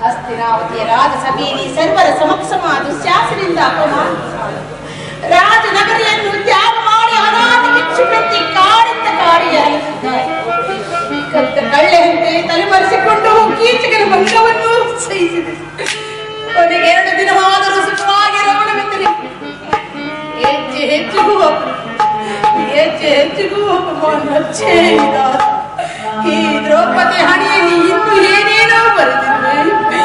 ಅಸ್ಥಿರಾವತಿಯ ರಾಜ ಸಭೆಯಲ್ಲಿ ಸರ್ವರ ಸಮಕ್ಷಮಾದ ಶಾಸರಿಂದ ಅಪಮಾನ ರಾಜನಗರಿಯನ್ನು ತ್ಯಾಗ ಮಾಡಿ ಅನಾಥ ಭಿಕ್ಷುಪತಿ ಕಾಡಿದ್ದ ಕಾಡಿಯಾಗಿದ್ದಾರೆ ಕಳ್ಳೆ చేతులు మనచ్చే ఈ ద్రౌపది హణి ఇందు ఏనేనో ಬರೆದಿದ್ದೆ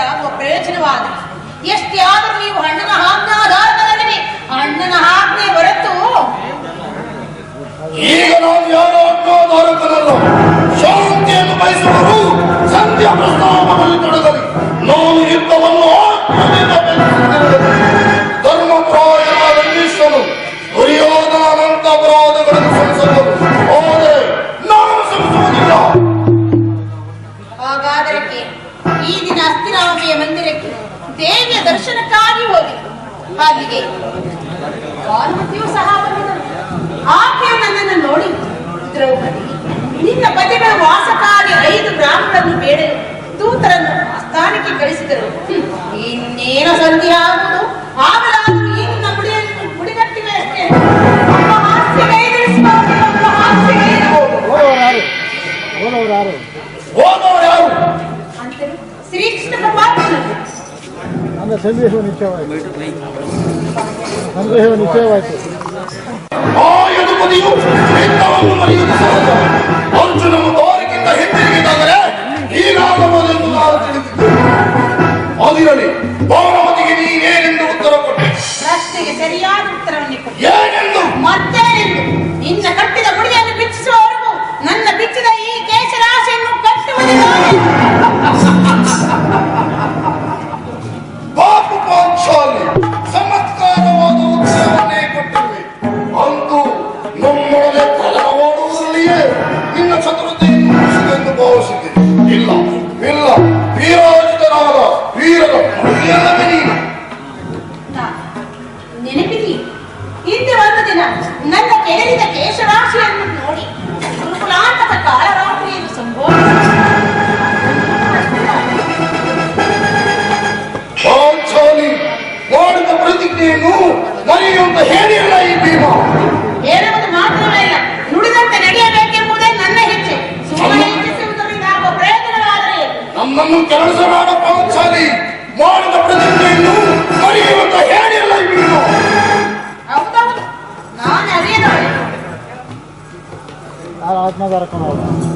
ಹೇಳಿದ ಒಬ್ಬ ಬೆಳಚಿನವಾದ ಎಷ್ಟ್ಯಾದರೂ ನೀವು ಹಣ್ಣನ ಹಾಂಗಾದ ಪಾರ್ವತಿಯು ಸಹ ಬಂದಳು ಆಕೆಯು ನನ್ನನ್ನು ನೋಡಿ ದ್ರೌಪದಿ ನಿನ್ನ ಪತಿಗಳ ವಾಸಕ್ಕಾಗಿ ಐದು ಗ್ರಾಮಗಳನ್ನು ಬೇಡ ದೂತರನ್ನು ಸ್ಥಾನಕ್ಕೆ ಕಳಿಸಿದರು. ಇನ್ನೇನು ಸಂಧಿ ಆಗುವುದು? ಆಗಲಾಗಿ ನಿನ್ನ ಮುಡಿಯಲ್ಲಿ ಮುಡಿಗಟ್ಟಿವೆ ಅಷ್ಟೇ. ಶ್ರೀಕೃಷ್ಣ ಪ್ರಭಾತ ಅಂದ್ರೆ ಸಂದೇಶ ನಿಶ್ಚಯವಾಗಿ ಅಂದ್ರೆ ಹೇಳಿ ನಿಶ್ಚಯವಾಯಿತು ಅರ್ಜುನ ಮತ್ತು ಅದಿರಲಿ ಉತ್ತರ ಕೊಟ್ಟೆ. ಪ್ರಶ್ನೆಗೆ ಸರಿಯಾದ ಉತ್ತರವನ್ನು ಕೊಟ್ಟೆ. よ。ज़्यादा कम होगा